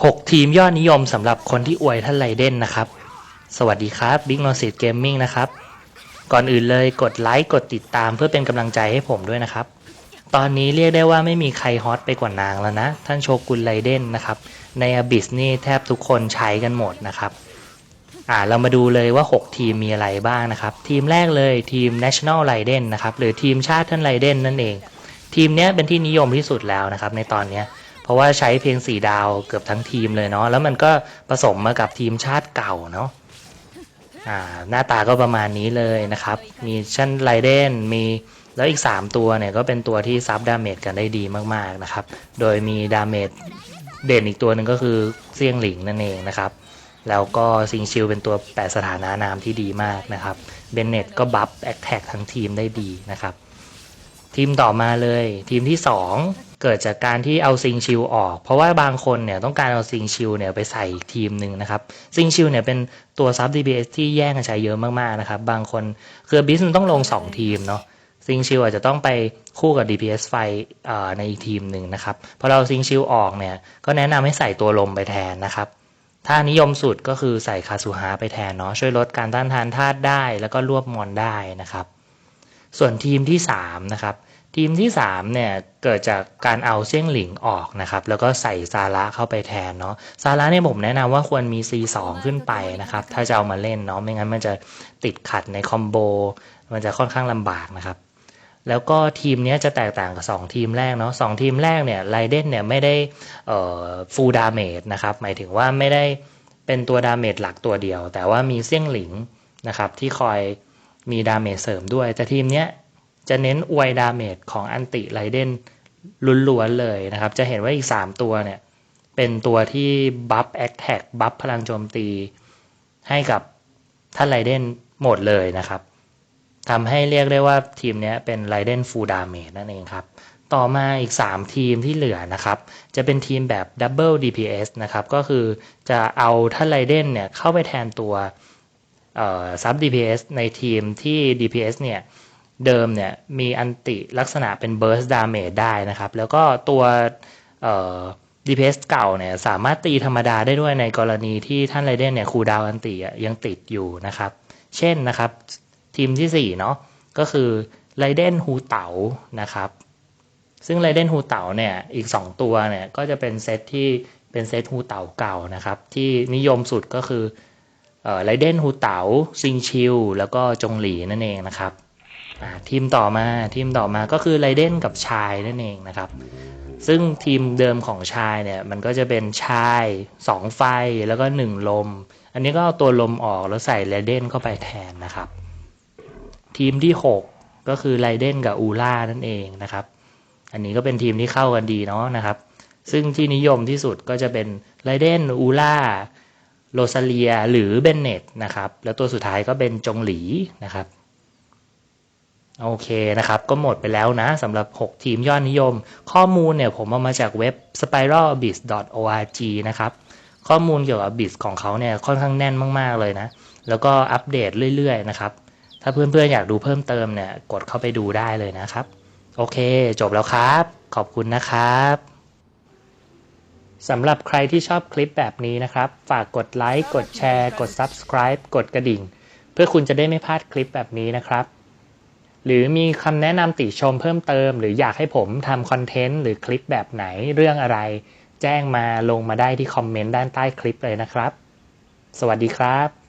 6 ทีมยอดนิยมสำหรับคนที่อวยท่านไรเดนนะครับ สวัสดีครับ Big n o s i t Gaming นะครับ ก่อนอื่นเลยกดไลค์กดติดตามเพื่อเป็นกำลังใจให้ผมด้วยนะครับ ตอนนี้เรียกได้ว่าไม่มีใครฮอตไปกว่านางแล้วนะ ท่านโชกุนไรเดนนะครับ ในอ b ิสนี่แทบทุกคนใช้กันหมดนะครับ อ่าเรามาดูเลยว่า 6 ทีมมีอะไรบ้างนะครับ ทีมแรกเลยทีม National Raiden นะครับหรือทีมชาติท่านไรเดนนั่นเอง ทีมเนี้ยเป็นที่นิยมที่สุดแล้วนะครับในตอนนี้เราะว่าใช้เพียง4ดาวเกือบทั้งทีมเลยเนาะแล้วมันก็ผสมมากับทีมชาติเก่าเนาะอ่าหน้าตาก็ประมาณนี้เลยนะครับ มีชั้นไรเดนมีแล้วอีก 3 ตัวเนี่ยก็เป็นตัวที่ซับดาเมจกันได้ดีมากๆนะครับ โดยมีดาเมจเด่นอีกตัวหนึ่งก็คือเซียงหลิงนั่นเองนะครับ แล้วก็ซิงชิลเป็นตัวแปดสถานะนามที่ดีมากนะครับ เบนเน็ตก็บัฟแอคแท็กทั้งทีมได้ดีนะครับ ทีมต่อมาเลย ทีมที่ 2 เกิดจากการที่เอาซิงชิลออก เพราะว่าบางคนเนี่ยต้องการเอาซิงชิลเนี่ยไปใส่อีกทีมหนึ่งนะครับซิงชิลเนี่ยเป็นตัวซับ DPS ที่แย่งกันใช้เยอะมากๆนะครับบางคนคือบิสมันต้องลง 2 ทีมเนาะซิงชิลอาจจะต้องไปคู่กับ DPS ไฟเอ่อในอีกทีมหนึ่งนะครับพอเราซิงชิลออกเนี่ยก็แนะนำให้ใส่ตัวลมไปแทนนะครับถ้านิยมสุดก็คือใส่คาสุฮาไปแทนเนาะช่วยลดการต้านทานธาตุได้ แล้วก็รวบมอนได้นะครับ ส่วนทีมที่3นะครับทีมที่3เนี่ยเกิดจากการเอาเซี่ยงหลิงออกนะครับแล้วก็ใส่ซาระเข้าไปแทนเนาะซาระเนี่ยผมแนะนำว่าควรมี C2 ขึ้นไปนะครับถ้าจะเอามาเล่นเนาะไม่งั้นมันจะติดขัดในคอมโบมันจะค่อนข้างลำบากนะครับแล้วก็ทีมนี้จะแตกต่างกับ 2 ทีมแรกเนาะสองทีมแรกเนี่ยไรเดนเนี่ยไม่ได้ฟูลดาเมจนะครับหมายถึงว่าไม่ได้เป็นตัวดาเมจหลักตัวเดียว แต่ว่ามีเซี่ยงหลิงนะครับที่คอย มีดาเมจเสริมด้วย แต่ทีมเนี้ยจะเน้นอวยดาเมจของอันติไรเดนล้วนๆเลยนะครับ จะเห็นว่าอีก 3 ตัวเนี่ย เป็นตัวที่บัฟแอคแท็กบัฟพลังโจมตีให้กับท่านไรเดนหมดเลยนะครับทำให้เรียกได้ว่าทีมนี้เป็นไรเดนฟูลดาเมจนั่นเองครับ ต่อมาอีก 3 ทีมที่เหลือนะครับ จะเป็นทีมแบบ Double DPS นะครับ ก็คือจะเอาท่านไรเดนเนี่ยเข้าไปแทนตัว ซับ DPS ในทีมที่ DPS เนี่ยเดิมเนี่ยมีอันติลักษณะเป็น Burst Damage ได้นะครับ แล้วก็ตัวเอ่อ DPS เก่าเนี่ยสามารถตีธรรมดาได้ด้วยในกรณีที่ท่านไรเดนเนี่ยคูดาวอันติยังติดอยู่นะครับ เช่นนะครับ ทีมที่4เนาะก็คือไรเดนฮูเต๋านะครับ ซึ่งไรเดนฮูเต๋าเนี่ยอีก 2 ตัวเนี่ยก็จะเป็นเซตที่เป็นเซตฮูเต๋าเก่านะครับ ที่นิยมสุดก็คือ ไรเดนฮูเต๋าซิงชิลแล้วก็จงหลีนั่นเองนะครับทีมต่อมาทีมต่อมาก็คือไรเดนกับชายนั่นเองนะครับ ซึ่งทีมเดิมของชายเนี่ยมันก็จะเป็นชาย2ไฟแล้วก็ 1 ลม อันนี้ก็เอาตัวลมออกแล้วใส่ไรเดนเข้าไปแทนนะครับ ทีมที่ 6 ก็คือไรเดนกับอูล่านั่นเองนะครับ อันนี้ก็เป็นทีมที่เข้ากันดีเนาะนะครับ ซึ่งที่นิยมที่สุดก็จะเป็นไรเดนอูล่า โรซาเลียหรือเบนเนตนะครับ แล้วตัวสุดท้ายก็เป็นจงหลีนะครับ โอเคนะครับ ก็หมดไปแล้วนะสำหรับ 6 ทีมยอดนิยม ข้อมูลเนี่ยผมเอามาจากเว็บ spiralabyss.org นะครับ ข้อมูลเกี่ยวกับ Abyss ของเขาเนี่ยค่อนข้างแน่นมาก ๆ เลยนะ แล้วก็อัปเดตเรื่อย ๆ นะครับ ถ้าเพื่อนๆอยากดูเพิ่มเติมเนี่ยกดเข้าไปดูได้เลยนะครับ โอเค จบแล้วครับ ขอบคุณนะครับ สำหรับใครที่ชอบคลิปแบบนี้นะครับ ฝากกดไลค์กดแชร์ กด Subscribe กดกระดิ่ง เพื่อคุณจะได้ไม่พลาดคลิปแบบนี้นะครับ หรือมีคำแนะนำติชมเพิ่มเติม หรืออยากให้ผมทำคอนเทนต์หรือคลิปแบบไหนเรื่องอะไร แจ้งมาลงมาได้ที่คอมเมนต์ด้านใต้คลิปเลยนะครับ สวัสดีครับ